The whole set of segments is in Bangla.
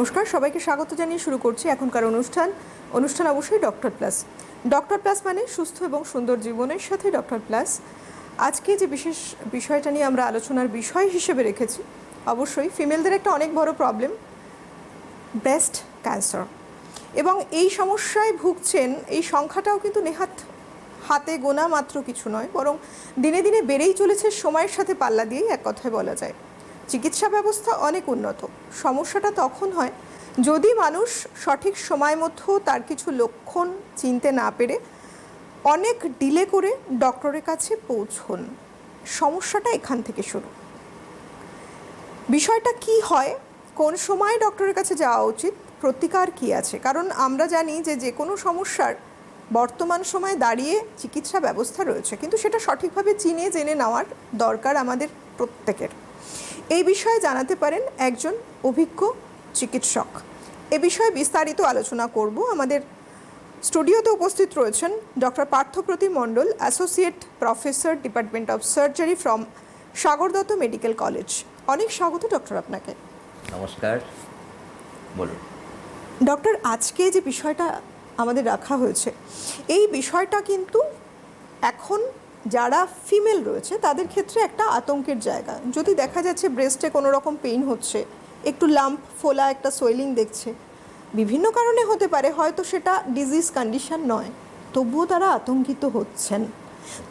নমস্কার, সবাইকে স্বাগত জানিয়ে শুরু করছি এখনকার অনুষ্ঠান। অনুষ্ঠান অবশ্যই ডক্টর প্লাস। ডক্টর প্লাস মানে সুস্থ এবং সুন্দর জীবনের সাথে ডক্টর প্লাস। আজকে যে বিশেষ বিষয়টা নিয়ে আমরা আলোচনার বিষয় হিসেবে রেখেছি, অবশ্যই ফিমেলদের একটা অনেক বড় প্রবলেম ব্রেস্ট ক্যান্সার এবং এই সমস্যায় ভুগছেন, এই সংখ্যাটাও কিন্তু নেহাত হাতে গোনা মাত্র কিছু নয়, বরং দিনে দিনে বেড়েই চলেছে সময়ের সাথে পাল্লা দিয়েই এক কথায় বলা যায়। চিকিৎসা ব্যবস্থা অনেক উন্নত। সমস্যাটা তখন হয় যদি মানুষ সঠিক সময় মতো তার কিছু লক্ষণ চিনতে না পেরে অনেক ডিলে করে ডক্টরের কাছে পৌঁছন। সমস্যাটা এখান থেকে শুরু। বিষয়টা কি হয়? কোন সময় ডক্টরের কাছে যাওয়া উচিত? প্রতিকার কি আছে? কারণ আমরা জানি যে যে কোনো সমস্যার বর্তমান সময়ে দাঁড়িয়ে চিকিৎসা ব্যবস্থা রয়েছে। কিন্তু সেটা সঠিকভাবে চিনে, জেনে নেওয়ার দরকার আমাদের প্রত্যেকের। এই বিষয়ে জানাতে পারেন একজন অভিজ্ঞ চিকিৎসক। এ বিষয়ে বিস্তারিত আলোচনা করব। আমাদের স্টুডিওতে উপস্থিত রয়েছেন doctor Parthaprati Mondal associate professor department of surgery from Sagardatta medical college. অনেক স্বাগত ডক্টর আপনাকে। নমস্কার। বলুন। ডক্টর আজকে যে বিষয়টা আমাদের রাখা হয়েছে এই বিষয়টা কিন্তু এখন যারা ফিমেল রয়েছে, তাদের ক্ষেত্রে একটা আতঙ্কের জায়গা। যদি দেখা যাচ্ছে ব্রেস্টে কোনো রকম পেইন হচ্ছে, একটু লাম্প ফোলা, একটা সোয়েলিং দেখছে, বিভিন্ন কারণে হতে পারে, হয়তো সেটা ডিজিজ কন্ডিশন নয়, তবুও তারা আতঙ্কিত হচ্ছেন।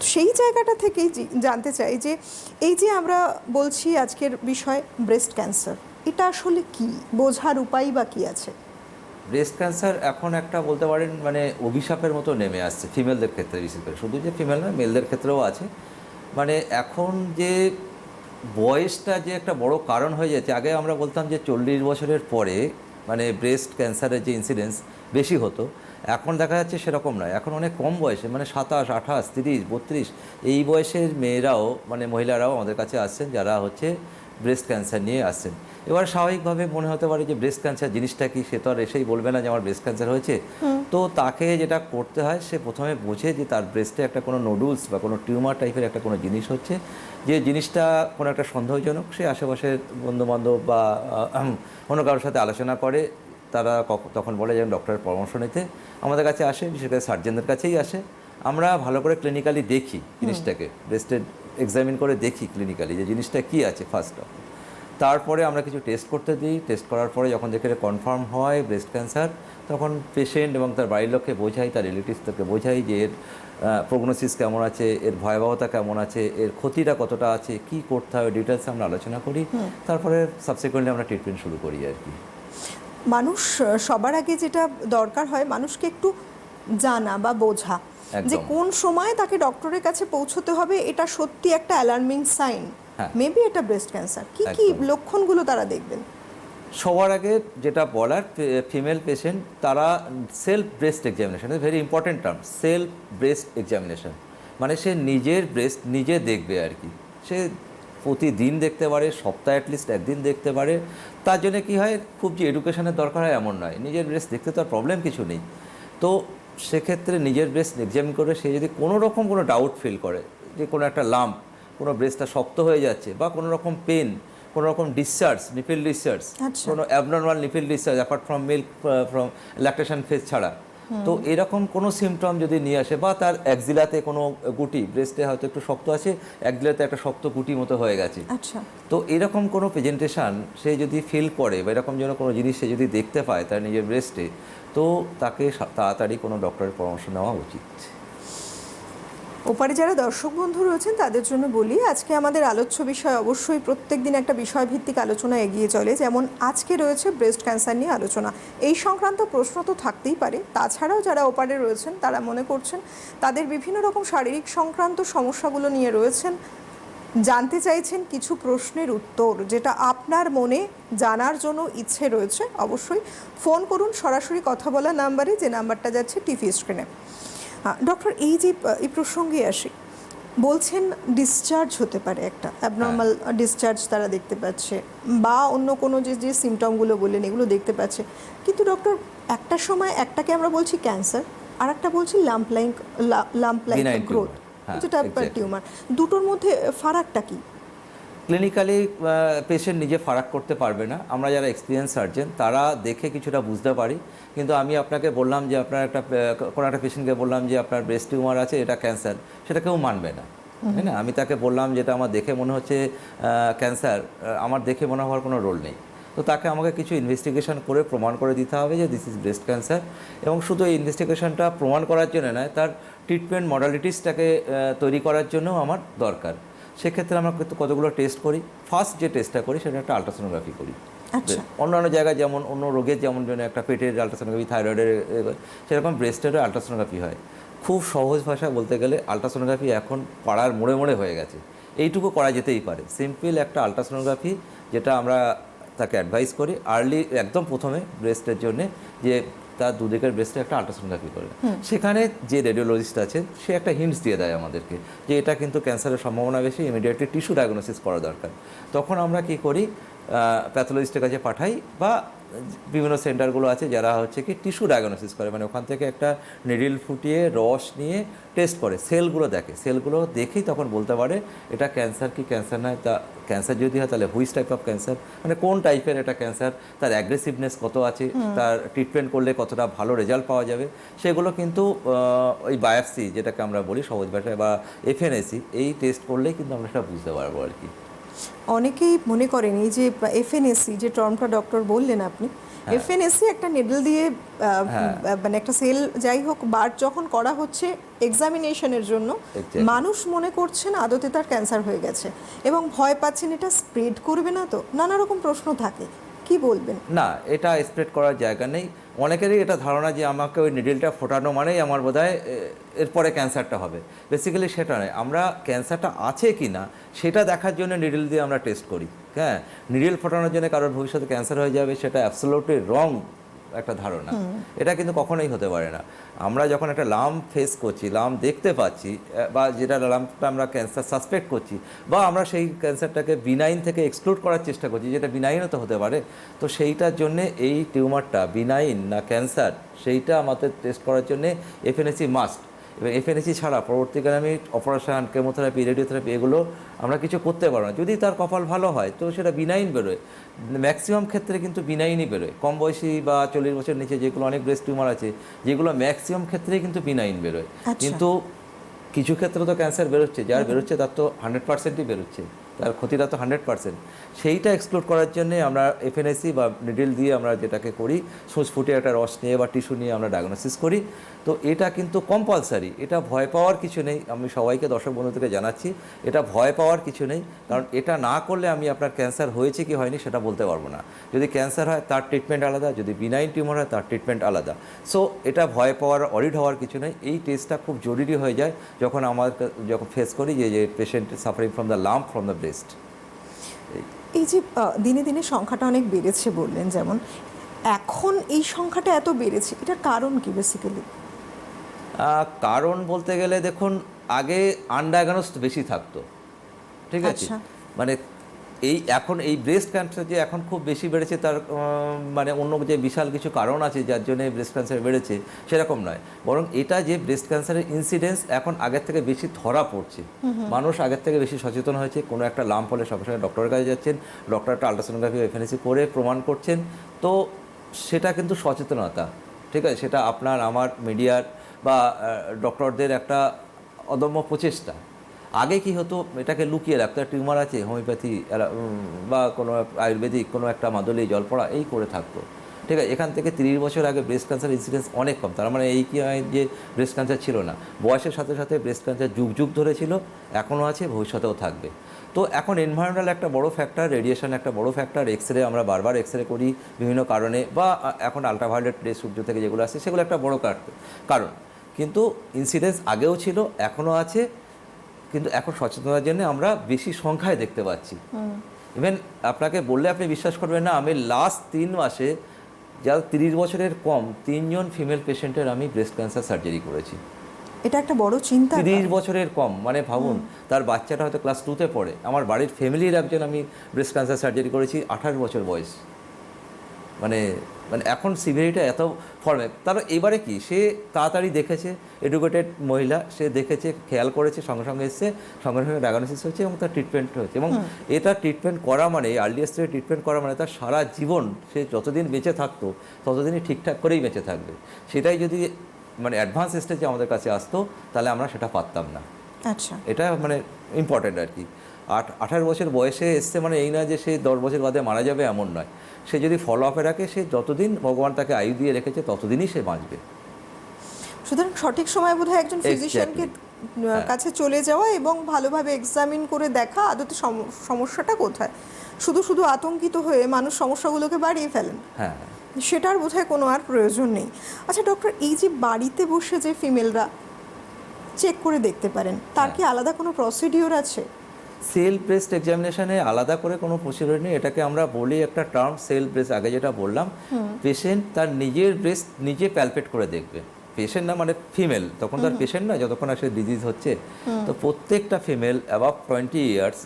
সেই জায়গাটা থেকেই জানতে চাই যে, এই যে আমরা বলছি আজকের বিষয় ব্রেস্ট ক্যান্সার এটা আসলে কি? বোঝার উপায় বা কী আছে? ব্রেস্ট ক্যান্সার এখন একটা বলতে পারেন মানে অভিশাপের মতো নেমে আসছে ফিমেলদের ক্ষেত্রে বিশেষ করে। শুধু যে ফিমেল নয় মেলদের ক্ষেত্রেও আছে। মানে এখন যে বয়সটা যে একটা বড় কারণ হয়ে যাচ্ছে, আগে আমরা বলতাম যে চল্লিশ বছরের পরে মানে ব্রেস্ট ক্যান্সারের যে ইনসিডেন্স বেশি হতো, এখন দেখা যাচ্ছে সেরকম নয়। এখন অনেক কম বয়সে মানে সাতাশ, আঠাশ, তিরিশ, বত্রিশ, এই বয়সের মেয়েরাও মানে মহিলারাও আমাদের কাছে আসছেন, যারা হচ্ছে ব্রেস্ট ক্যান্সার নিয়ে আসছেন। এবার স্বাভাবিকভাবে মনে হতে পারে যে ব্রেস্ট ক্যান্সার জিনিসটা কি সে তো আর এসেই বলবে না যে আমার ব্রেস্ট ক্যান্সার হয়েছে। তো তাকে যেটা করতে হয় সে প্রথমে বোঝে যে তার ব্রেস্টে একটা কোনো নোডুলস বা কোনো টিউমার টাইপের একটা কোনো জিনিস হচ্ছে। যে জিনিসটা কোনো একটা সন্দেহজনক সে আশেপাশের বন্ধুবান্ধব বা অন্য কারোর সাথে আলোচনা করে। তারা তখন বলে যেন ডক্টরের পরামর্শ নিতে। আমাদের কাছে আসে বিশেষ করে সার্জেনদের কাছেই আসে। আমরা ভালো করে ক্লিনিক্যালি দেখি জিনিসটাকে ব্রেস্টের এক্সামিন করে দেখি ক্লিনিক্যালি যে জিনিসটা কী আছে ফার্স্ট অফ তারপরে আমরা কিছু টেস্ট করতে দিই। টেস্ট করার পরে যখন দেখে কনফার্ম হয় ব্রেস্ট ক্যান্সার তখন পেশেন্ট এবং তার বাড়ির লোককে বোঝাই তার রিলেটিভসদেরকে বোঝাই যে এর প্রগনোসিস কেমন আছে এর ভয়াবহতা কেমন আছে এর ক্ষতিটা কতটা আছে কি করতে হবে ডিটেলস আমরা আলোচনা করি। তারপরে সাবসিকুয়েন্টলি আমরা ট্রিটমেন্ট শুরু করি আর কি। মানুষ সবার আগে যেটা দরকার হয় মানুষকে একটু জানা বা বোঝা। যে কোন সময় তাকে ডক্টরের কাছে পৌঁছতে হবে এটা সত্যি একটা অ্যালার্মিং সাইন। মেবি এটা ব্রেস্ট ক্যান্সার কি কি লক্ষণগুলো তারা দেখবেন? সবার আগে যেটা বলার ফিমেল পেশেন্ট তারা self breast examination very important term self breast examination মানে সে নিজের ব্রেস্ট নিজে দেখবে আর কি। সে প্রতিদিন দেখতে পারে সপ্তাহে অ্যাটলিস্ট একদিন দেখতে পারে। তার জন্য কি হয় খুব যে এডুকেশনের দরকার হয় এমন নয়। নিজের ব্রেস্ট দেখতে তো আর প্রবলেম কিছু নেই। তো সেক্ষেত্রে নিজের ব্রেস্ট এক্সামিন করে সে যদি কোনো রকম কোনো ডাউট ফিল করে যে কোনো একটা লাম্প কোনো ব্রেস্টটা শক্ত হয়ে যাচ্ছে বা কোনো রকম পেন কোনো রকম ডিসচার্জ নিপিল ডিসচার্জ। কোনো abnormal nipple discharge apart from milk from lactation phase ছাড়া। তো এরকম কোনো সিমটম যদি নিয়ে আসে বা তার একজিলাতে কোনো গুটি ব্রেস্টে হয়তো একটু শক্ত আছে একজিলাতে একটা শক্ত গুটি মতো হয়ে গেছে। আচ্ছা। তো এরকম কোনো প্রেজেন্টেশন সে যদি ফিল করে বা এরকম যেন কোনো জিনিস সে যদি দেখতে পায় তার নিজের ব্রেস্টে তো তাকে তাড়াতাড়ি কোনো ডক্টরের পরামর্শ নেওয়া উচিত। ওপারে যারা দর্শক বন্ধু রয়েছেন, তাদের জন্য বলি, আজকে আমাদের আলোচ্য বিষয় অবশ্যই প্রত্যেক দিন একটা বিষয়ভিত্তিক আলোচনা এগিয়ে চলে, যেমন আজকে রয়েছে ব্রেস্ট ক্যান্সার নিয়ে আলোচনা। এই সংক্রান্ত প্রশ্ন তো থাকতেই পারে। তাছাড়াও যারা ওপারে রয়েছেন, তারা মনে করছেন, তাদের বিভিন্ন রকম শারীরিক সংক্রান্ত সমস্যাগুলো নিয়ে রয়েছেন। জানতে চাইছেন কিছু প্রশ্নের উত্তর যেটা আপনার মনে জানার জন্য ইচ্ছে রয়েছে অবশ্যই ফোন করুন সরাসরি কথা বলা নাম্বারে যে নাম্বারটা যাচ্ছে টিভি স্ক্রিনে। ডক্টর এই যে এই প্রসঙ্গে আসি। বলছেন ডিসচার্জ হতে পারে একটা অ্যাবনর্মাল ডিসচার্জ তারা দেখতে পাচ্ছে বা অন্য কোনো যে যে সিমটমগুলো বললেন এগুলো দেখতে পাচ্ছে। কিন্তু ডক্টর একটা সময় একটাকে আমরা বলছি ক্যান্সার আর একটা বলছি lump like lump like Benign growth যেটা exactly. টিউমার। দুটোর মধ্যে ফারাকটা কি? ক্লিনিক্যালি পেশেন্ট নিজে ফারাক করতে পারবে না। আমরা যারা এক্সপিরিয়েন্স সার্জেন তারা দেখে কিছুটা বুঝতে পারি। কিন্তু আমি আপনাকে বললাম যে আপনার একটা কোনো একটা পেশেন্টকে বললাম যে আপনার ব্রেস্ট টিউমার আছে এটা ক্যান্সার সেটা কেউ মানবে না। তাই না? আমি তাকে বললাম যেটা আমার দেখে মনে হচ্ছে ক্যান্সার আমার দেখে মনে হওয়ার কোনো রোল নেই। তো তাকে আমাকে কিছু ইনভেস্টিগেশন করে প্রমাণ করে দিতে হবে যে দিস ইজ ব্রেস্ট ক্যান্সার এবং শুধু এই ইনভেস্টিগেশনটা প্রমাণ করার জন্য নয় তার ট্রিটমেন্ট মডালিটিসটাকে তৈরি করার জন্যও আমার দরকার। সেক্ষেত্রে আমরা কিন্তু কতগুলো টেস্ট করি। ফার্স্ট যে টেস্টটা করি সেটা একটা আলট্রাসোনোগ্রাফি করি। আচ্ছা। অন্যান্য জায়গায় যেমন অন্য রোগের যেমন জন্য একটা পেটের আলট্রাসোনোগ্রাফি থাইরয়েডের সেরকম ব্রেস্টেরও আলট্রাসোনোগ্রাফি হয়। খুব সহজ ভাষা বলতে গেলে আলট্রাসোনোগ্রাফি এখন পাড়ার মোড়ে মোড়ে হয়ে গেছে। এইটুকু করা যেতেই পারে। সিম্পল একটা আলট্রাসোনোগ্রাফি যেটা আমরা তাকে অ্যাডভাইস করি আর্লি একদম প্রথমে ব্রেস্টের জন্য যে তার দুদিকের ব্রেস্টে একটা আলট্রাসোনোগ্রাফি করে। সেখানে যে রেডিওলজিস্ট আছে সে একটা হিন্টস দিয়ে দেয় আমাদেরকে যে এটা কিন্তু ক্যান্সারের সম্ভাবনা বেশি ইমিডিয়েটলি টিস্যু ডায়াগনোসিস করা দরকার। তখন আমরা কি করি প্যাথোলজিস্টের কাছে পাঠাই বা বিভিন্ন সেন্টারগুলো আছে যারা হচ্ছে কি টিস্যু ডায়াগনোসিস করে। মানে ওখান থেকে একটা নিডিল ফুটিয়ে রস নিয়ে টেস্ট করে সেলগুলো দেখে। সেলগুলো দেখেই তখন বলতে পারে এটা ক্যান্সার কি ক্যান্সার নয়? তা ক্যান্সার যদি হয় তাহলে হুইচ টাইপ অফ ক্যান্সার মানে কোন টাইপের এটা ক্যান্সার তার অ্যাগ্রেসিভনেস কত আছে? তার ট্রিটমেন্ট করলে কতটা ভালো রেজাল্ট পাওয়া যাবে? সেগুলো কিন্তু ওই বায়োপসি যেটাকে আমরা বলি সহজ ভাষায় বা এফএনএসি এই টেস্ট করলেই কিন্তু আমরা সেটা বুঝতে পারব আর কি। অনেকেই মনে করেন এই যে এফএনএসি যে টার্মটা ডক্টর বললেন আপনি এফএনএসি একটা নেডল দিয়ে হ্যাঁ। মানে একটা সেল যাই হোক বার যখন করা হচ্ছে এক্সামিনেশনের জন্য মানুষ মনে করছেন আদতে তার ক্যান্সার হয়ে গেছে। এবং ভয় পাচ্ছেন এটা স্প্রেড করবে না তো? নানা রকম প্রশ্ন থাকে। কি বলবেন? না এটা স্প্রেড করার জায়গা নেই। অনেকেরই এটা ধারণা যে আমাকে ওই নিডিলটা ফোটানো মানেই আমার বোধ হয় এরপরে ক্যান্সারটা হবে। বেসিক্যালি সেটা নয়। আমরা ক্যান্সারটা আছে কি না, সেটা দেখার জন্য নিডিল দিয়ে আমরা টেস্ট করি। হ্যাঁ? নিডিল ফোটানোর জন্য কারোর ভবিষ্যতে ক্যান্সার হয়ে যাবে, সেটা অ্যাবসোলুটলি রং একটা ধারণা। এটা কিন্তু কখনোই হতে পারে না। আমরা যখন একটা লাম ফেস করছি লাম দেখতে পাচ্ছি বা যেটা লামটা আমরা ক্যান্সার সাসপেক্ট করছি বা আমরা সেই ক্যান্সারটাকে বিনাইন থেকে এক্সক্লুড করার চেষ্টা করছি যেটা বিনাইনও তো হতে পারে তো সেইটার জন্যে এই টিউমারটা বিনাইন না ক্যান্সার সেইটা আমাদের টেস্ট করার জন্যে এফএনএসি মাস্ট এবার এফএনএসি ছাড়া পরবর্তীকালে আমি অপারেশান কেমোথেরাপি রেডিওথেরাপি এগুলো আমরা কিছু করতে পারব না। যদি তার কপাল ভালো হয় তো সেটা বিনাইন বেরোয়। ম্যাক্সিমাম ক্ষেত্রে কিন্তু বিনাইনই বেরোয়। কম বয়সী বা চল্লিশ বছর নিচে যেগুলো অনেক ব্রেস্ট টিউমার আছে যেগুলো ম্যাক্সিমাম ক্ষেত্রে কিন্তু বিনাইন বেরোয়। আচ্ছা। কিন্তু কিছু ক্ষেত্রে তো ক্যান্সার বেরোচ্ছে যার বেরোচ্ছে তার তো হান্ড্রেড পার্সেন্টই বেরোচ্ছে তার ক্ষতিটা তো হান্ড্রেড পার্সেন্ট সেইটা এক্সপ্লোর করার জন্য আমরা এফএনএসি বা নিডেল দিয়ে আমরা যেটাকে করি, সুচ ফুটে একটা রস নিয়ে বা টিস্যু নিয়ে আমরা ডায়াগনোসিস করি। তো এটা কিন্তু কম্পালসারি এটা ভয় পাওয়ার কিছু নেই। আমি সবাইকে, দর্শক বন্ধুদেরকে জানাচ্ছি, এটা ভয় পাওয়ার কিছু নেই। কারণ এটা না করলে আমি আপনার ক্যান্সার হয়েছে কি হয়নি সেটা বলতে পারব না। যদি ক্যান্সার হয়, তার ট্রিটমেন্ট আলাদা। যদি বিনাইন টিউমার হয়, তার ট্রিটমেন্ট আলাদা। সো এটা ভয় পাওয়ার, অরিড হওয়ার কিছু নেই। এই টেস্টটা খুব জরুরি হয়ে যায় যখন আমার যখন ফেস করি যে যে patient suffering from the lump from the breast এই যে দিনে দিনে সংখ্যাটা অনেক বেড়েছে বললেন যেমন এখন এই সংখ্যাটা এত বেড়েছে এটার কারণ কি বেসিক্যালি কারণ বলতে গেলে দেখুন আগে আনডায়াগনোসড বেশি থাকতো ঠিক আছে আচ্ছা। মানে এই এখন এই ব্রেস্ট ক্যান্সার যে এখন খুব বেশি বেড়েছে তার মানে অন্য যে বিশাল কিছু কারণ আছে যার জন্য ব্রেস্ট ক্যান্সার বেড়েছে সেরকম নয়। বরং এটা যে ব্রেস্ট ক্যান্সারের ইনসিডেন্স এখন আগের থেকে বেশি ধরা পড়ছে। মানুষ আগের থেকে বেশি সচেতন হয়েছে। কোনো একটা লাম্প হলে সঙ্গে সঙ্গে ডক্টরের কাছে যাচ্ছেন ডক্টর একটা আলট্রাসোনোগ্রাফি এফএনএসি করে প্রমাণ করছেন। তো সেটা কিন্তু সচেতনতা ঠিক আছে? সেটা আপনার আমার মিডিয়ার বা ডক্টরদের একটা অদম্য প্রচেষ্টা। আগে কি হতো, এটাকে লুকিয়ে রাখতো টিউমার আছে, হোমিওপ্যাথি বা কোনো আয়ুর্বেদিক, কোনো একটা মাদলি জল পড়া, এই করে থাকতো। ঠিক আছে, এখান থেকে তিরিশ বছর আগে ব্রেস্ট ক্যান্সার ইনসিডেন্স অনেক কম, তার মানে এই কি হয় যে ব্রেস্ট ক্যান্সার ছিল না। বয়সের সাথে সাথে ব্রেস্ট ক্যান্সার যুগ যুগ ধরে ছিল এখনও আছে, ভবিষ্যতেও থাকবে। তো এখন এনভায়রনমেন্টাল একটা বড় ফ্যাক্টর রেডিয়েশন একটা বড় ফ্যাক্টর এক্স রে আমরা বারবার এক্স রে করি বিভিন্ন কারণে, বা এখন আলট্রাভায়োলেট রে সূর্য থেকে যেগুলো আসছে, সেগুলো একটা বড় কার- কারণ, কিন্তু ইনসিডেন্স আগেও ছিল, এখনও আছে কিন্তু এখন সচেতনতার জন্য আমরা বেশি সংখ্যায় দেখতে পাচ্ছি। ইভেন আপনাকে বললে আপনি বিশ্বাস করবেন না আমি লাস্ট তিন মাসে যারা তিরিশ বছরের কম তিনজন ফিমেল পেশেন্টের আমি ব্রেস্ট ক্যান্সার সার্জারি করেছি। এটা একটা বড় চিন্তা। তিরিশ বছরের কম মানে ভাবুন তার বাচ্চাটা হয়তো ক্লাস টুতে পড়ে আমার বাড়ির ফ্যামিলির একজন আমি ব্রেস্ট ক্যান্সার সার্জারি করেছি আঠাশ বছর বয়স। মানে মানে এখন সিভিয়ারিটা এত ফর্মে তার এবারে কি? সে তাড়াতাড়ি দেখেছে এডুকেটেড মহিলা সে দেখেছে খেয়াল করেছে সঙ্গে সঙ্গে এসছে সঙ্গে সঙ্গে ডায়াগনোসিস হচ্ছে এবং তার ট্রিটমেন্ট হচ্ছে এবং এটা ট্রিটমেন্ট করা মানে আর্লিয়েস্ট থেকে ট্রিটমেন্ট করা মানে তার সারা জীবন সে যতদিন বেঁচে থাকতো ততদিনই ঠিকঠাক করেই বেঁচে থাকবে। সেটাই যদি মানে অ্যাডভান্স স্টেজে আমাদের কাছে আসতো তাহলে আমরা সেটা পারতাম না। আচ্ছা। এটা মানে ইম্পর্টেন্ট আর কি। আট আঠারো বছর বয়সে এসছে মানে এই না যে সে দশ বছর বাদে মারা যাবে এমন নয়। সে যদি ফলো আপে রাখে সে যতদিন ভগবান তাকে আয়ু দিয়ে রেখেছে ততদিনই সে বাঁচবে। সুতরাং সঠিক সময় বোধহয় একজন ফিজিশিয়ানকে হ্যাঁ। কাছে চলে যাওয়া এবং ভালোভাবে এক্সামিন করে দেখা আদতে সম- সমস্যাটা কোথায়? শুধু শুধু আতঙ্কিত হয়ে মানুষ সমস্যাগুলোকে বাড়িয়ে ফেলেন। হ্যাঁ সেটার বোধহয় কোনো আর প্রয়োজন নেই। আচ্ছা ডক্টর এই যে বাড়িতে বসে যে ফিমেলরা চেক করে দেখতে পারেন তার কি আলাদা কোনো প্রসিডিওর আছে? সেল ব্রেস্ট এক্সামিনেশনে আলাদা করে কোনো প্রসিডিওর নেই। এটাকে আমরা বলি একটা টার্ম সেল ব্রেস্ট আগে যেটা বললাম পেশেন্ট তার নিজের ব্রেস্ট নিজে প্যালপেট করে দেখবে। পেশেন্ট না মানে ফিমেল তখন তার পেশেন্ট না যতক্ষণ আসে ডিজিজ হচ্ছে। তো প্রত্যেকটা ফিমেল অ্যাবাভ টোয়েন্টি ইয়ার্স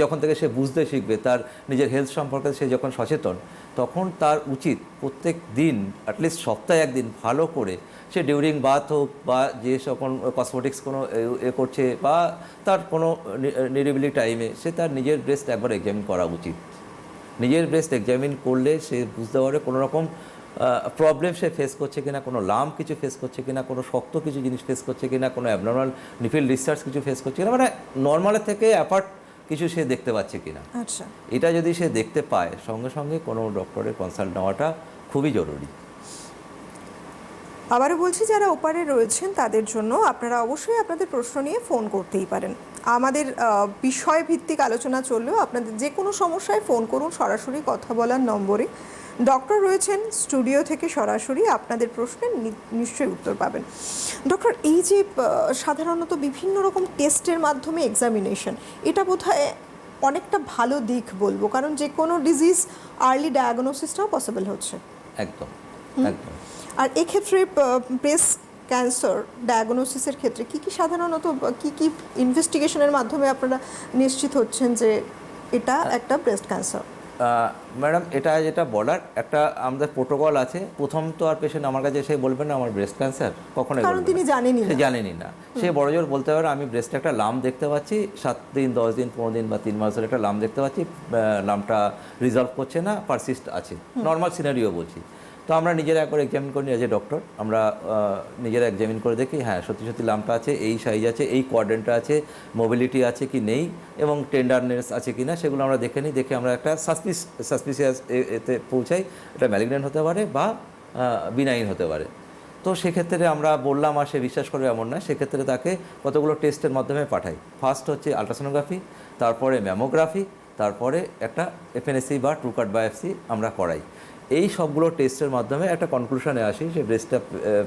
যখন থেকে সে বুঝতে শিখবে তার নিজের হেলথ সম্পর্কে সে যখন সচেতন তখন তার উচিত প্রত্যেক দিন অ্যাটলিস্ট সপ্তাহে একদিন ভালো করে সে ডিউরিং বাথ হোক বা যে সকল কসমেটিক্স কোনো এ- করছে বা তার কোনো নিরিবিলি টাইমে সে তার নিজের ব্রেস্ট একবার এক্সামিন করা উচিত। নিজের ব্রেস্ট এক্সামিন করলে সে বুঝতে পারে কোনো রকম প্রবলেম সে ফেস করছে কিনা কোনো লাম কিছু ফেস করছে কিনা কোনো শক্ত কিছু জিনিস ফেস করছে কিনা কোনো অ্যাবনর্মাল নিফিল ডিসচার্জ কিছু ফেস করছে কিনা মানে নর্মালের থেকে অ্যাপার্ট কিছু সে দেখতে পাচ্ছে কিনা। আচ্ছা। এটা যদি সে দেখতে পায় সঙ্গে সঙ্গে কোনো ডক্টরের কনসাল্ট নেওয়াটা খুবই জরুরি। আবারও বলছি যারা ওপারে রয়েছেন তাদের জন্য আপনারা অবশ্যই আপনাদের প্রশ্ন নিয়ে ফোন করতেই পারেন। আমাদের বিষয় ভিত্তিক আলোচনা চললেও আপনাদের যে কোনো সমস্যায় ফোন করুন সরাসরি কথা বলার নম্বরে। ডক্টর রয়েছেন স্টুডিও থেকে সরাসরি আপনাদের প্রশ্নের নিশ্চয়ই উত্তর পাবেন। ডক্টর এই যে সাধারণত বিভিন্ন রকম টেস্টের মাধ্যমে এক্সামিনেশন এটা বোধহয় অনেকটা ভালো দিক বলব কারণ যে কোনো ডিজিজ আর্লি ডায়াগনোসিসটাও পসিবল হচ্ছে। একদম একদম। আর এক্ষেত্রে ব্রেস্ট ক্যান্সার ডায়াগনোসিসের ক্ষেত্রে কি কি সাধারণত কি কি ইনভেস্টিগেশনের মাধ্যমে আপনারা নিশ্চিত হচ্ছেন যে এটা একটা ব্রেস্ট ক্যান্সার ম্যাডাম এটা যেটা বলার একটা আমাদের প্রোটোকল আছে। প্রথম তো আর পেশেন্ট আমার কাছে এসে বলবে না আমার ব্রেস্ট ক্যান্সার কখনোই কারণ তিনি না। জানেনই সে। জানেনই না। সে বড় জোর বলতে পারে আমি ব্রেস্টে একটা লাম দেখতে পাচ্ছি সাত দিন দশ দিন পনেরো দিন বা তিন মাস ধরে একটা লাম দেখতে পাচ্ছি লামটা রিজলভ করছে না পারসিস্ট আছে। নর্মাল সিনারিও বলছি। তো আমরা নিজেরা একবার এক্সামিন করি এ ডক্টর আমরা নিজেরা এক্সামিন করে দেখি হ্যাঁ সত্যি সত্যি লামটা আছে, এই সাইজ আছে, এই কোয়াড্রেন্টটা আছে মোবিলিটি আছে কি নেই এবং টেন্ডারনেস আছে কি না সেগুলো আমরা দেখে নিই, দেখে আমরা একটা সাসপিস সাসপিসিয়াস এতে পৌঁছাই, এটা ম্যালিগনেন্ট হতে পারে বা বিনাইন হতে পারে। তো সেক্ষেত্রে আমরা বললাম, আর সে বিশ্বাস করে এমন না, সেক্ষেত্রে তাকে কতগুলো টেস্টের মাধ্যমে পাঠাই। ফার্স্ট হচ্ছে আলট্রাসোনোগ্রাফি তারপরে ম্যামোগ্রাফি তারপরে একটা এফএনএসি বা ট্রুকার্ড বায়োপসি আমরা করাই। এই সবগুলো টেস্টের মাধ্যমে একটা কনক্লুশনে আসি যে ব্রেস্টটা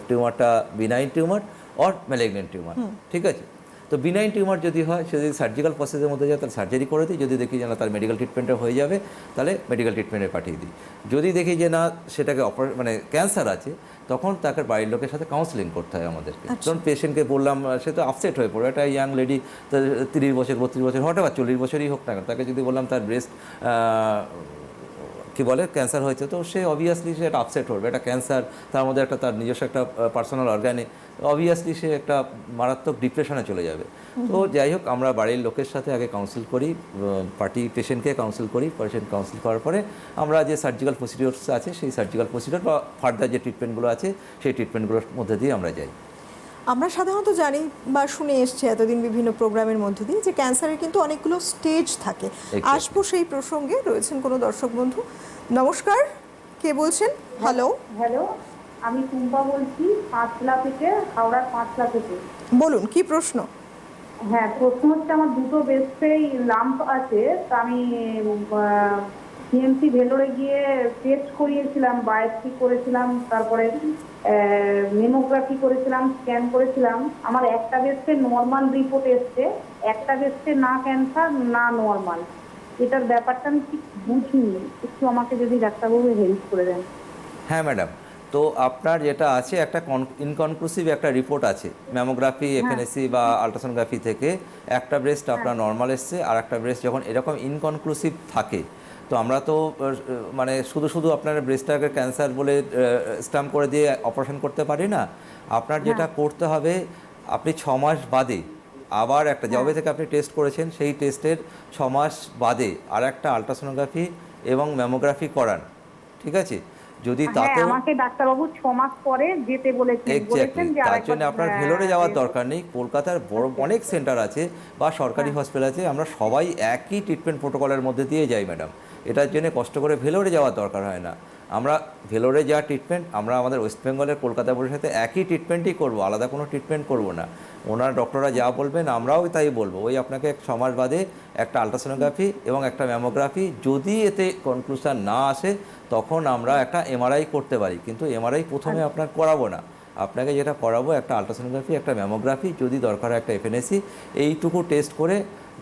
টিউমারটা benign tumour or malignant tumour ঠিক আছে? তো বিনাইন টিউমার যদি হয় সে যদি সার্জিক্যাল প্রসেসের মধ্যে যায় তাহলে সার্জারি করে দিই। যদি দেখি যে না তার মেডিকেল ট্রিটমেন্টটা হয়ে যাবে তাহলে মেডিকেল ট্রিটমেন্টে পাঠিয়ে দিই। যদি দেখি যে না সেটাকে অপারে মানে ক্যান্সার আছে তখন তাকে বাড়ির লোকের সাথে কাউন্সেলিং করতে হয় আমাদেরকে। কারণ পেশেন্টকে বললাম সে তো আপসেট হয়ে পড়ে একটা ইয়াং লেডি তিরিশ বছর বত্রিশ বছর হঠাৎ চল্লিশ বছরই হোক না তাকে যদি বললাম তার ব্রেস্ট কি বলে ক্যান্সার হয়েছে। তো সে অবভিয়াসলি সে একটা আপসেট হবে একটা ক্যান্সার তার মধ্যে একটা তার নিজস্ব একটা পার্সোনাল অর্গানে অবভিয়াসলি সে একটা মারাত্মক ডিপ্রেশনে চলে যাবে। তো যাই হোক আমরা বাড়ির লোকের সাথে আগে কাউন্সিল করি পার্টি পেশেন্টকে কাউন্সিল করি। পেশেন্ট কাউন্সিল করার পরে আমরা যে সার্জিক্যাল প্রসিডিওরস আছে সেই সার্জিক্যাল প্রসিডিওর বা ফার্দার যে ট্রিটমেন্টগুলো আছে সেই ট্রিটমেন্টগুলোর মধ্যে দিয়ে আমরা যাই। আমরা সাধারণত জানি বা শুনে এসছি এতদিন বিভিন্ন প্রোগ্রামের মধ্যে দিয়ে যে ক্যান্সারের কিন্তু অনেকগুলো স্টেজ থাকে। আসব সেই প্রসঙ্গে রয়েছেন কোনো দর্শক বন্ধু। নমস্কার কে বলছেন? হ্যালো হ্যালো আমি টুম্পা বলছি পাঁচলা থেকে হাওড়ার পাঁচলা থেকে। বলুন কি প্রশ্ন? হ্যাঁ প্রশ্ন হচ্ছে আমার দুটো বেস্টেই লাম্প আছে তা আমি সিএমসি ভেলোরে গিয়ে টেস্ট করিয়েছিলাম বায়োপসি করেছিলাম তারপরে মেমোগ্রাফি করেছিলাম স্ক্যান করেছিলাম। আমার একটা বেস্টে নর্মাল রিপোর্ট এসছে একটা বেস্টে না ক্যান্সার না নর্মাল এটার ব্যাপারটা আমি ঠিক বুঝিনি। একটু আমাকে যদি ডাক্তারবাবু হেল্প করে দেন। হ্যাঁ ম্যাডাম তো আপনার যেটা আছে একটা ইনকনক্লুসিভ একটা রিপোর্ট আছে। ম্যামোগ্রাফি এফএনএসি বা আলট্রাসোনোগ্রাফি থেকে। একটা ব্রেস্ট আপনার নর্মাল এসছে আর একটা ব্রেস্ট যখন এরকম ইনকনক্লুসিভ থাকে তো আমরা তো মানে শুধু শুধু আপনার ব্রেস্টটাকে ক্যান্সার বলে স্ট্যাম্প করে দিয়ে অপারেশন করতে পারি না। আপনার যেটা করতে হবে আপনি ছ মাস বাদে আবার একটা জবে থেকে আপনি টেস্ট করেছেন সেই টেস্টের ছ মাস বাদে আর একটা আলট্রাসোনোগ্রাফি এবং ম্যামোগ্রাফি করান ঠিক আছে? যদি তাতে তাতেও আমাকে ডাক্তারবাবু ছ মাস পরে যেতে বলেছেন বলেছেন যে তার জন্য আপনার ভেলোরে যাওয়ার দরকার নেই। কলকাতার বড় অনেক সেন্টার আছে বা সরকারি হসপিটাল আছে আমরা সবাই একই ট্রিটমেন্ট প্রোটোকলের মধ্যে দিয়ে যাই ম্যাডাম এটার জন্য কষ্ট করে ভেলোরে যাওয়ার দরকার হয় না। আমরা ভেলোরে যা ট্রিটমেন্ট আমরা আমাদের ওয়েস্ট বেঙ্গলের কলকাতা বোর্ডের সাথে একই ট্রিটমেন্টই করব আলাদা কোনো ট্রিটমেন্ট করব না। ওনার ডক্টররা যা বলবেন আমরাও তাই বলব। ওই আপনাকে এক মাস বাদে একটা আলট্রাসোনোগ্রাফি এবং একটা ম্যামোগ্রাফি যদি এতে কনক্লুশন না আসে তখন আমরা একটা এমআরআই করতে পারি। কিন্তু এমআরআই প্রথমে আপনার করাবো না। আপনাকে যেটা করাবো একটা আলট্রাসোনোগ্রাফি একটা ম্যামোগ্রাফি যদি দরকার হয় একটা এফএনএসি এইটুকু টেস্ট করে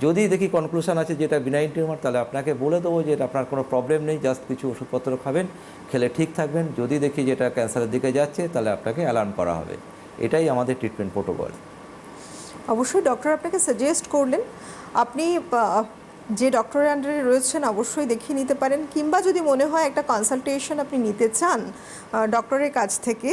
যদি দেখি কনক্লুশন আছে যেটা বিনাইন টিউমার তাহলে আপনাকে বলে দেবো যে আপনার কোনো প্রবলেম নেই জাস্ট কিছু ওষুধপত্র খাবেন, খেলে ঠিক থাকবেন। যদি দেখি যেটা ক্যান্সারের দিকে যাচ্ছে, তাহলে আপনাকে অ্যালার্ম করা হবে। এটাই আমাদের ট্রিটমেন্ট প্রোটোকল অবশ্যই ডক্টর আপনাকে সাজেস্ট করলেন। আপনি যে ডক্টরের আন্ডারে রয়েছেন অবশ্যই দেখিয়ে নিতে পারেন, কিংবা যদি মনে হয় একটা কনসালটেশন আপনি নিতে চান ডক্টরের কাছ থেকে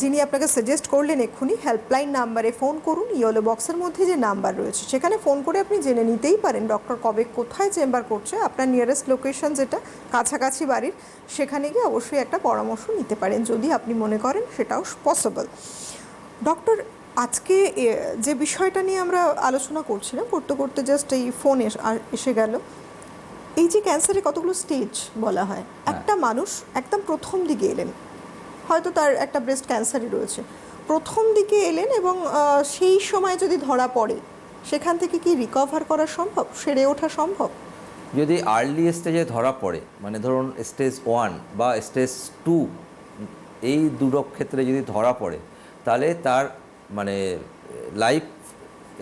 যিনি আপনাকে সাজেস্ট করলেন এক্ষুনি হেল্পলাইন নাম্বারে ফোন করুন ইয়েলো বক্সের মধ্যে যে নাম্বার রয়েছে, সেখানে ফোন করে আপনি জেনে নিতেই পারেন ডক্টর কবে কোথায় চেম্বার করছে, আপনার নিয়ারেস্ট লোকেশন যেটা, কাছাকাছি বাড়ির, সেখানে গিয়ে অবশ্যই একটা পরামর্শ নিতে পারেন, যদি আপনি মনে করেন সেটাও পসিবল ডক্টর আজকে যে বিষয়টা নিয়ে আমরা আলোচনা করছিলাম করতে করতে জাস্ট এই ফোন এসে গেল। এই যে ক্যান্সারে কতগুলো স্টেজ বলা হয় একটা মানুষ একদম প্রথম দিকে এলেন। হয়তো তার একটা ব্রেস্ট ক্যান্সারই রয়েছে। প্রথম দিকে এলেন এবং সেই সময় যদি ধরা পড়ে সেখান থেকে কি রিকভার করা সম্ভব? সেরে ওঠা সম্ভব? যদি আর্লি স্টেজে ধরা পড়ে মানে ধরুন স্টেজ ওয়ান বা স্টেজ টু এই দুটো ক্ষেত্রে যদি ধরা পড়ে তাহলে তার মানে লাইফ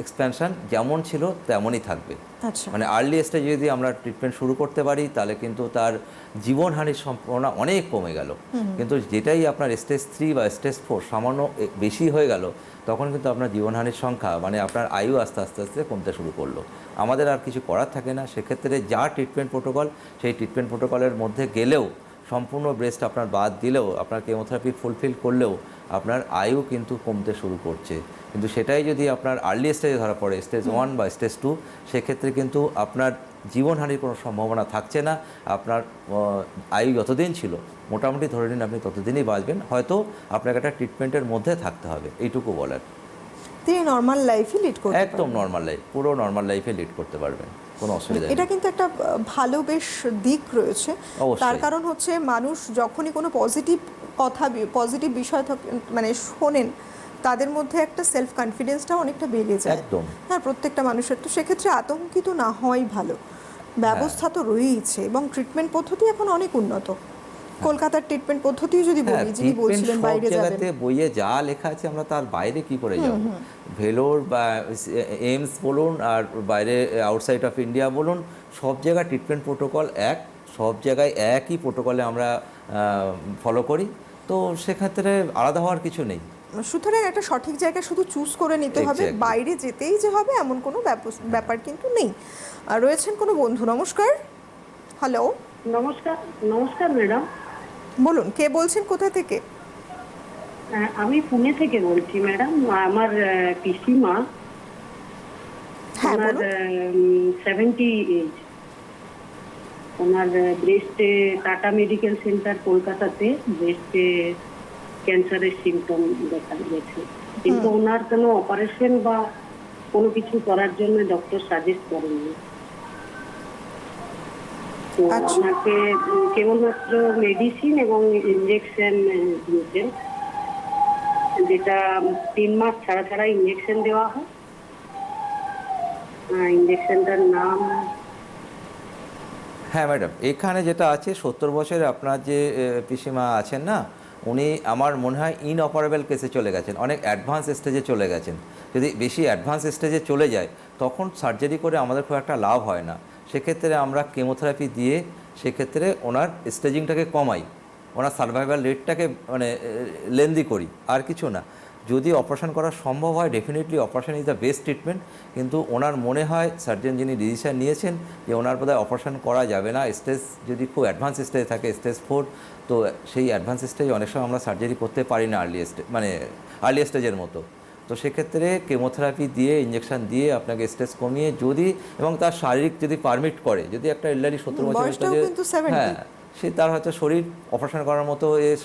এক্সপ্যানশন যেমন ছিল তেমনই থাকবে। আচ্ছা। মানে আর্লি স্টেজে যদি আমরা ট্রিটমেন্ট শুরু করতে পারি তাহলে কিন্তু তার জীবনহানির সম্ভাবনা অনেক কমে গেল। কিন্তু যেটাই আপনার স্টেজ থ্রি বা স্টেজ ফোর সামান্য বেশি হয়ে গেল তখন কিন্তু আপনার জীবনহানির সংখ্যা মানে আপনার আয়ু আস্তে আস্তে আস্তে কমতে শুরু করল। আমাদের আর কিছু করার থাকে না। সেক্ষেত্রে যা ট্রিটমেন্ট প্রোটোকল সেই ট্রিটমেন্ট প্রোটোকলের মধ্যে গেলেও সম্পূর্ণ ব্রেস্ট আপনার বাদ দিলেও আপনার কেমোথেরাপি ফুলফিল করলেও আপনার আয়ু কিন্তু কমতে শুরু করছে। কিন্তু সেটাই যদি আপনার আর্লি স্টেজে ধরা পড়ে স্টেজ ওয়ান বা স্টেজ টু সেক্ষেত্রে কিন্তু আপনার জীবনহানির কোনো সম্ভাবনা থাকছে না। আপনার আয়ু যতদিন ছিল মোটামুটি ধরে নিন আপনি ততদিনই বাঁচবেন। হয়তো আপনাকে একটা ট্রিটমেন্টের মধ্যে থাকতে হবে এইটুকু বলার। তিনি নর্মাল লাইফই লিড করতে একদম নর্মাল লাইফ পুরো নর্মাল লাইফে লিড করতে পারবেন। কোনো অসুবিধা এটা কিন্তু একটা ভালো বেশ দিক রয়েছে। তার কারণ হচ্ছে মানুষ যখনই কোনো পজিটিভ কথা পজিটিভ বিষয় থাক- মানে শোনেন তাদের মধ্যে একটা সেলফ কনফিডেন্সটা অনেকটা বেড়ে যায়। একদম। হ্যাঁ প্রত্যেকটা মানুষের। তো সেক্ষেত্রে আতঙ্কিত না হওয়াই ভালো। ব্যবস্থা তো রয়েইছে এবং ট্রিটমেন্ট পদ্ধতি এখন অনেক উন্নত। কলকাতার ট্রিটমেন্ট পদ্ধতিও যদি হ্যাঁ বলি যিনি বলছিলেন বাইরে যাবেন। জায়গাতে বইয়ে যা লেখা আছে আমরা তার বাইরে কি করে যাব? ভেলোর বা এইমস বলুন আর বাইরে আউটসাইড অফ ইন্ডিয়া বলুন সব জায়গায় ট্রিটমেন্ট প্রোটোকল এক সব জায়গায় একই প্রোটোকলে আমরা ফলো করি। তো সেক্ষেত্রে আলাদা হওয়ার কিছু নেই। সুতরাং একটা সঠিক জায়গা শুধু চুজ করে নিতে হবে বাইরে যেতেই যে হবে এমন কোনো ব্যাপ- ব্যাপার কিন্তু নেই। আর রয়েছেন কোনো বন্ধু? নমস্কার। হ্যালো নমস্কার নমস্কার ম্যাডাম। বলুন কে বলছেন কোথা থেকে? আহ, আমি পুনে থেকে বলছি ম্যাডাম। আমার পিসিমা। হ্যাঁ ওনার বলুন। সেভেন্টি এজ ওনার ব্রেস্টে টাটা মেডিকেল সেন্টার কলকাতাতে ব্রেস্টে ক্যান্সারের সিমটম দেখা গেছে। কিন্তু ওনার কোনো অপারেশন বা কোনো কিছু করার জন্য ডক্টর সাজেস্ট করেননি তো আচ্ছা। ওনাকে কেবলমাত্র মেডিসিন এবং ইঞ্জেকশন দিয়েছেন যেটা তিন মাস ছাড়া ছাড়া ইঞ্জেকশন দেওয়া হয়। ইঞ্জেকশনটার নাম? হ্যাঁ ম্যাডাম এখানে যেটা আছে সত্তর বছরে আপনার যে পিসিমা আছেন না উনি আমার মনে হয় ইনঅপারেবল কেসে চলে গেছেন অনেক অ্যাডভান্স স্টেজে চলে গেছেন। যদি বেশি অ্যাডভান্স স্টেজে চলে যায় তখন সার্জারি করে আমাদের খুব একটা লাভ হয় না। সেক্ষেত্রে আমরা কেমোথেরাপি দিয়ে সেক্ষেত্রে ওনার স্টেজিংটাকে কমাই, ওনার সার্ভাইভাল রেটটাকে মানে লেন্দি করি, আর কিছু না। যদি অপারেশন করা সম্ভব হয় definitely operation is the best treatment কিন্তু ওনার মনে হয় সার্জন যিনি ডিসিশন নিয়েছেন যে ওনার বোধহয় অপারেশন করা যাবে না স্টেজ যদি খুব অ্যাডভান্স স্টেজ থাকে স্টেজ ফোর তো সেই অ্যাডভান্স স্টেজ অনেক সময় আমরা সার্জারি করতে পারি না আর্লি স্টেজ মানে আর্লি স্টেজের মতো। তো সেক্ষেত্রে কেমোথেরাপি দিয়ে ইঞ্জেকশন দিয়ে আপনাকে স্ট্রেস কমিয়ে যদি এবং তার শারীরিক যদি পারমিট করে যদি একটা এল্ডারি সত্তর বছর বয়সটাও যে- কিন্তু 70 হ্যাঁ সে তার হয়তো শরীর অপারেশন করার মতো এ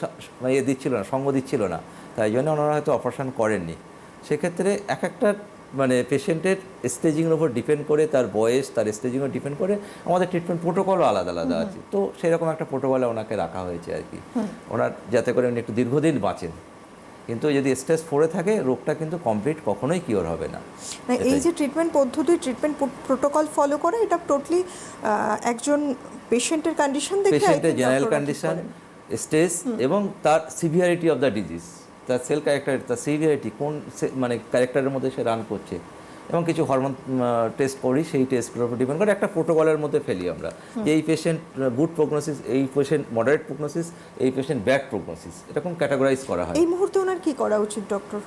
মানে এ দিচ্ছিল না সঙ্গ দিচ্ছিল না। তাই জন্য ওনারা হয়তো অপারেশন করেননি। সেক্ষেত্রে এক একটা মানে পেশেন্টের স্টেজিংয়ের উপর ডিপেন্ড করে তার বয়স তার স্টেজিংয়ের ডিপেন্ড করে আমাদের ট্রিটমেন্ট প্রোটোকলও আলাদা আলাদা আছে। তো সেরকম একটা প্রোটোকলে ওনাকে রাখা হয়েছে আর কি। ওনার যাতে করে উনি একটু দীর্ঘদিন বাঁচেন। কিন্তু যদি স্টেজ ফোরে থাকে রোগটা কিন্তু কমপ্লিট কখনোই কিওর হবে না। না, এই যে ট্রিটমেন্ট পদ্ধতি ট্রিটমেন্ট প্রোটোকল ফলো করে এটা টোটালি একজন পেশেন্টের কন্ডিশন দেখে পেশেন্টের জেনারেল কন্ডিশন স্টেজ এবং তার সিভিয়ারিটি অফ দ্য ডিজিজ তার সেল ক্যারেক্টার তার সিভিয়ারিটি কোন মানে ক্যারেক্টারের মধ্যে সে রান করছে। এবং কিছু হরমোন টেস্ট করি সেই টেস্টগুলোর উপর ডিপেন্ড করে একটা প্রোটোকলের মধ্যে ফেলি আমরা। যে এই পেশেন্ট গুড প্রোগনোসিস এই পেশেন্ট মডারেট প্রোগনোসিস এই পেশেন্ট ব্যাড প্রোগনোসিস এরকম ক্যাটাগরাইজ করা হয়। এই মুহূর্তে ওনার কি করা উচিত ডক্টর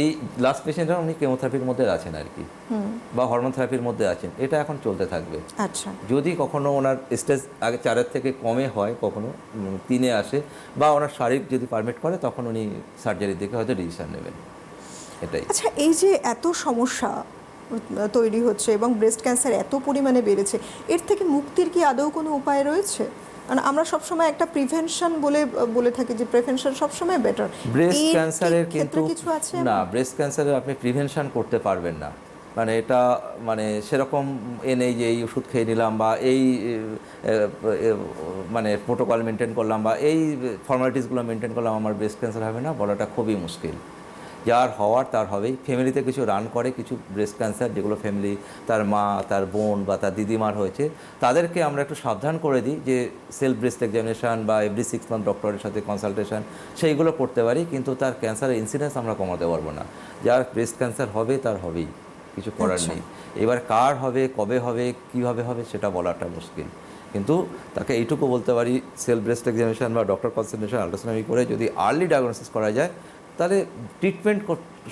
এই লাস্ট পেশেন্টরা উনি কেমোথেরাপির মধ্যে আছেন আর কি বা হরমোন থেরাপির মধ্যে আছেন এটা এখন চলতে থাকবে। আচ্ছা। যদি কখনো ওনার স্টেজ আগে চারের থেকে কমে হয় কখনো তিনে আসে বা ওনার শারীরিক যদি পারমিট করে তখন উনি সার্জারির দিকে হয়তো ডিসিশন নেবেন। এটাই। আচ্ছা এই যে এত সমস্যা তৈরি হচ্ছে এবং ব্রেস্ট ক্যান্সার এত পরিমাণে বেড়েছে এর থেকে মুক্তির কি আদৌ কোনো উপায় রয়েছে? কারণ আমরা সবসময় একটা প্রিভেনশন বলে বলে থাকি যে প্রিভেনশন সবসময় বেটার ব্রেস্ট ক্যান্সারের কিন্তু কিছু আছে না ব্রেস্ট ক্যান্সারের আপনি প্রিভেনশন করতে পারবেন না। মানে এটা মানে সেরকম এ নেই যে এই ওষুধ খেয়ে নিলাম বা এই মানে প্রোটোকল মেনটেন করলাম বা এই ফর্মালিটিসগুলো মেনটেন করলাম আমার ব্রেস্ট ক্যান্সার হবে না বলাটা খুবই মুশকিল। যার হওয়ার তার হবেই। ফ্যামিলিতে কিছু রান করে কিছু ব্রেস্ট ক্যান্সার যেগুলো ফ্যামিলি তার মা তার বোন বা তার দিদিমার হয়েছে তাদেরকে আমরা একটু সাবধান করে দিই যে সেলফ ব্রেস্ট এক্সামিনেশন বা এভরি সিক্স মান্থ ডক্টরের সাথে কনসালটেশন সেইগুলো করতে পারি কিন্তু তার ক্যান্সারের ইনসিডেন্স আমরা কমাতে পারব না। যার ব্রেস্ট ক্যান্সার হবে তার হবেই কিছু করার আচ্ছা। নেই। এবার কার হবে কবে হবে কীভাবে হবে সেটা বলাটা মুশকিল। কিন্তু তাকে এইটুকু বলতে পারি সেলফ ব্রেস্ট এক্সামিনেশন বা ডক্টর কনসালটেশন আল্ট্রাসোনোমি করে যদি আর্লি ডায়াগনোসিস করা যায় তাহলে ট্রিটমেন্ট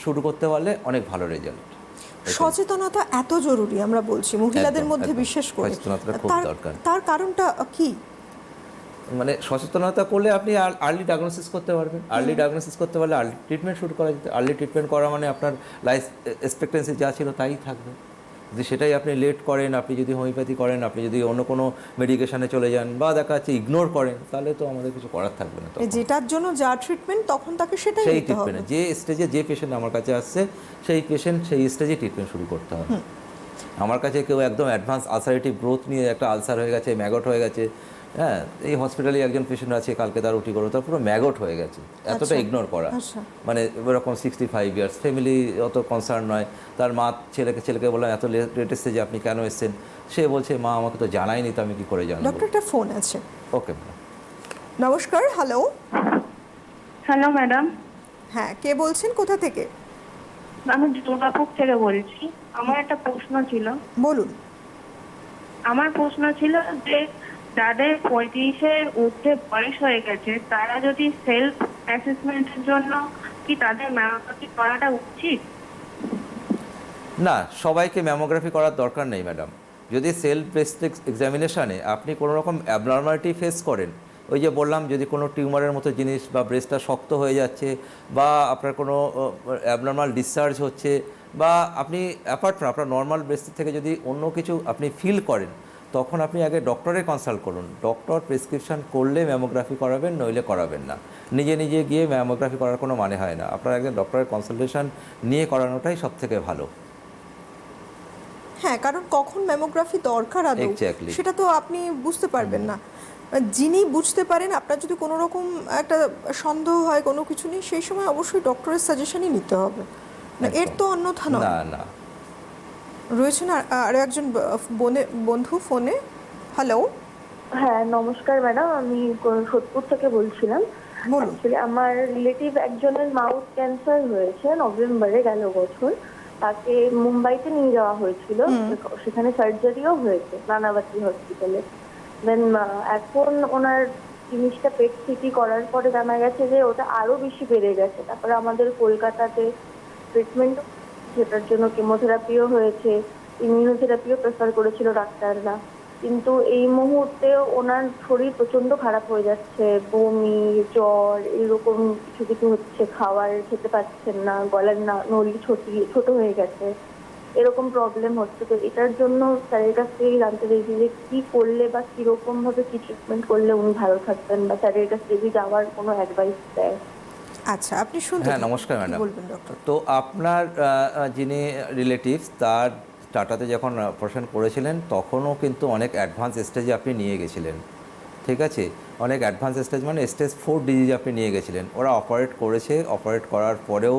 শুরু করতে পারলে অনেক ভালো রেজাল্ট সচেতনতা এত জরুরি আমরা বলছি মহিলাদের মধ্যে। বিশেষ করে। খুব দরকার। তার কারণটা কি? মানে সচেতনতা করলে আপনি আর্লি ডায়াগনোসিস করতে পারবেন। আর্লি ডায়াগনোসিস করতে পারলে আর্লি ট্রিটমেন্ট শুরু করা যেতে আর্লি ট্রিটমেন্ট করা মানে আপনার লাইফ এক্সপেক্টেন্সি যা ছিল তাই থাকবে। যদি সেটাই আপনি লেট করেন আপনি যদি হোমিওপ্যাথি করেন আপনি যদি অন্য কোনো মেডিকেশনে চলে যান বা দেখা যাচ্ছে ইগনোর করেন তাহলে তো আমাদের কিছু করার থাকবে না যেটার জন্য যা ট্রিটমেন্ট তখন তাকে সেটাই সেই ট্রিটমেন্ট যে স্টেজে যে পেশেন্ট আমার কাছে আসছে সেই পেশেন্ট সেই স্টেজে ট্রিটমেন্ট শুরু করতে হবে। আমার কাছে কেউ একদম অ্যাডভান্স আলসারেটিভ গ্রোথ নিয়ে একটা আলসার হয়ে গেছে ম্যাগট হয়ে গেছে হ্যাঁ এই হসপিটালে একজন পেশেন্ট আছে কালকে তার উঠি করো তার পুরো ম্যাগট হয়ে গেছে। এতটা আচ্ছা। ইগনোর করা। আচ্ছা। মানে এরকম সিক্সটি ফাইভ ইয়ার্স ফ্যামিলি অত কনসার্ন নয়। তার মা ছেলেকে ছেলেকে বললাম এত লেট স্টেজে আপনি কেন এসছেন? সে বলছে মা আমাকে তো জানায়নি তো আমি কি করে জানব? ডক্টর একটা ফোন আছে। ওকে নমস্কার হ্যালো হ্যালো ম্যাডাম হ্যাঁ কে বলছেন? কোথা থেকে? আমি দুর্গাপুর থেকে বলছি। আমার একটা প্রশ্ন ছিল। বলুন। আমার প্রশ্ন ছিল যে যাদের পঁয়ত্রিশের ঊর্ধ্বে বয়স হয়ে গেছে, তারা যদি সেলফ অ্যাসেসমেন্টের জন্য কি তাদের ম্যামোগ্রাফি করাটা উচিত? না, সবাইকে ম্যামোগ্রাফি করার দরকার নেই ম্যাডাম যদি সেলফ ব্রেস্ট এক্সামিনেশানে আপনি কোনো রকম অ্যাবনর্মালিটি ফেস করেন, ওই যে বললাম যদি কোনো টিউমারের মতো জিনিস বা ব্রেস্টটা শক্ত হয়ে যাচ্ছে বা আপনার কোনো অ্যাবনর্মাল ডিসচার্জ হচ্ছে বা আপনি অ্যাপার্ট ফ্রম আপনার নর্মাল ব্রেস্টের থেকে যদি অন্য কিছু আপনি ফিল করেন তখন আপনি আগে ডক্টরে কনসাল্ট করুন। ডক্টর প্রেসক্রিপশন করলে ম্যামোগ্রাফি করাবেন নইলে করাবেন না। নিজে নিজে গিয়ে ম্যামোগ্রাফি করার কোনো মানে হয় না। আপনার একজন ডক্টরের কনসালটেশন নিয়ে করানোটাই সব থেকে ভালো। হ্যাঁ কারণ কখন ম্যামোগ্রাফি দরকার আদৌ. সেটা তো আপনি বুঝতে পারবেন না। যিনি বুঝতে পারেন আপনার যদি কোনো রকম একটা সন্দেহ হয় কোনো কিছু নেই সেই সময় অবশ্যই ডক্টরের সাজেশনই নিতে হবে। না এর তো অন্যথা নয়। না না। রয়েছেন আর- আরও একজন বনে- বন্ধু ফোনে? হ্যালো হ্যাঁ নমস্কার ম্যাডাম আমি সোদপুর থেকে বলছিলাম। আমার রিলেটিভ একজনের মাউথ ক্যান্সার হয়েছে নভেম্বরে গেল বছর। তাকে মুম্বাইতে নিয়ে যাওয়া হয়েছিল। সেখানে সার্জারিও হয়েছে নানাবাতি হসপিটালে। দেন এখন ওনার জিনিসটা পেট সিটি করার পরে জানা গেছে যে ওটা আরও বেশি বেড়ে গেছে। তারপরে আমাদের কলকাতাতে ট্রিটমেন্ট যেটার জন্য কেমোথেরাপিও হয়েছে ইমিউনোথেরাপিও প্রেফার করেছিল ডাক্তাররা। কিন্তু এই মুহূর্তে ওনার শরীর প্রচণ্ড খারাপ হয়ে যাচ্ছে। বমি, জ্বর, এরকম কিছু কিছু হচ্ছে। খাবার খেতে পাচ্ছেন না, গলার না, নলি ছোটি, ছোট হয়ে গেছে। এরকম প্রবলেম হচ্ছে। তো এটার জন্য স্যারের কাছ থেকে জানতে চাইছি যে কি করলে বা কীরকম ভাবে কি ট্রিটমেন্ট করলে উনি ভালো থাকবেন বা স্যারের কাছে যদি যাওয়ার কোনো অ্যাডভাইস দেয়। আচ্ছা আপনি শুনতে হ্যাঁ নমস্কার ম্যাডাম। বলবেন ডক্টর? তো আপনার যিনি রিলেটিভস তার টাটাতে যখন অপারেশন করেছিলেন তখনও কিন্তু অনেক অ্যাডভান্স স্টেজে আপনি নিয়ে গেছিলেন। ঠিক আছে? অনেক অ্যাডভান্স স্টেজ মানে স্টেজ ফোর ডিজিজ আপনি নিয়ে গেছিলেন। ওরা অপারেট করেছে অপারেট করার পরেও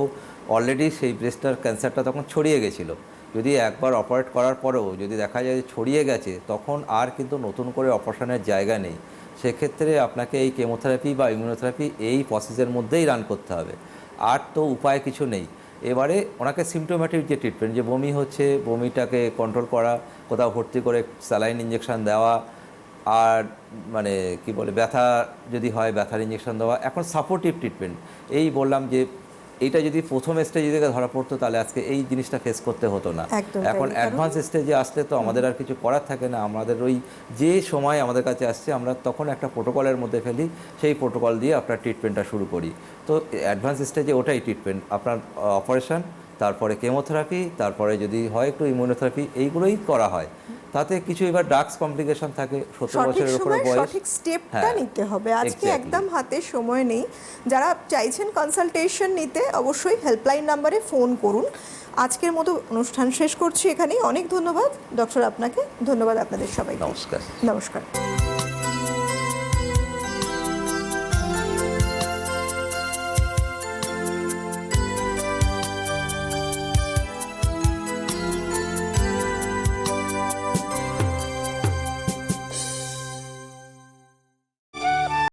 অলরেডি সেই ব্রেস্টার ক্যান্সারটা তখন ছড়িয়ে গেছিল। যদি একবার অপারেট করার পরেও যদি দেখা যায় যে ছড়িয়ে গেছে তখন আর কিন্তু নতুন করে অপারেশনের জায়গা নেই। সেক্ষেত্রে আপনাকে এই কেমোথেরাপি বা ইমিউনোথেরাপি এই প্রসেসের মধ্যেই রান করতে হবে। আর তো উপায় কিছু নেই। এবারে ওনাকে সিমটোম্যাটিক যে ট্রিটমেন্ট যে বমি হচ্ছে, বমিটাকে কন্ট্রোল করা, কোথাও ভর্তি করে স্যালাইন ইঞ্জেকশান দেওয়া, আর মানে কি বলে, ব্যথা যদি হয়, ব্যথার ইঞ্জেকশন দেওয়া, এখন সাপোর্টিভ ট্রিটমেন্ট এই বললাম যে এইটা যদি প্রথম স্টেজে থেকে ধরা পড়তো তাহলে আজকে এই জিনিসটা ফেস করতে হতো না। এখন অ্যাডভান্স স্টেজে আসলে তো আমাদের আর কিছু করার থাকে না। আমাদের ওই যে সময় আমাদের কাছে আসছে আমরা তখন একটা প্রোটোকলের মধ্যে ফেলি সেই প্রোটোকল দিয়ে আপনার ট্রিটমেন্টটা শুরু করি। তো অ্যাডভান্স স্টেজে ওটাই ট্রিটমেন্ট আপনার অপারেশন তারপরে কেমোথেরাপি তারপরে যদি হয় একটু ইমিউনোথেরাপি এইগুলোই করা হয়। তাতে কিছু এবার ড্রাগস কমপ্লিকেশন থাকে সত্তর বছরের উপরে বয়স। সঠিক স্টেপটা হ্যাঁ, নিতে হবে। আজকে একদম হাতে সময় নেই। যারা চাইছেন কনসালটেশন নিতে অবশ্যই হেল্পলাইন নাম্বারে ফোন করুন। আজকের মতো অনুষ্ঠান শেষ করছি এখানেই। অনেক ধন্যবাদ। ডক্টর আপনাকে। ধন্যবাদ আপনাদের সবাই নমস্কার। নমস্কার।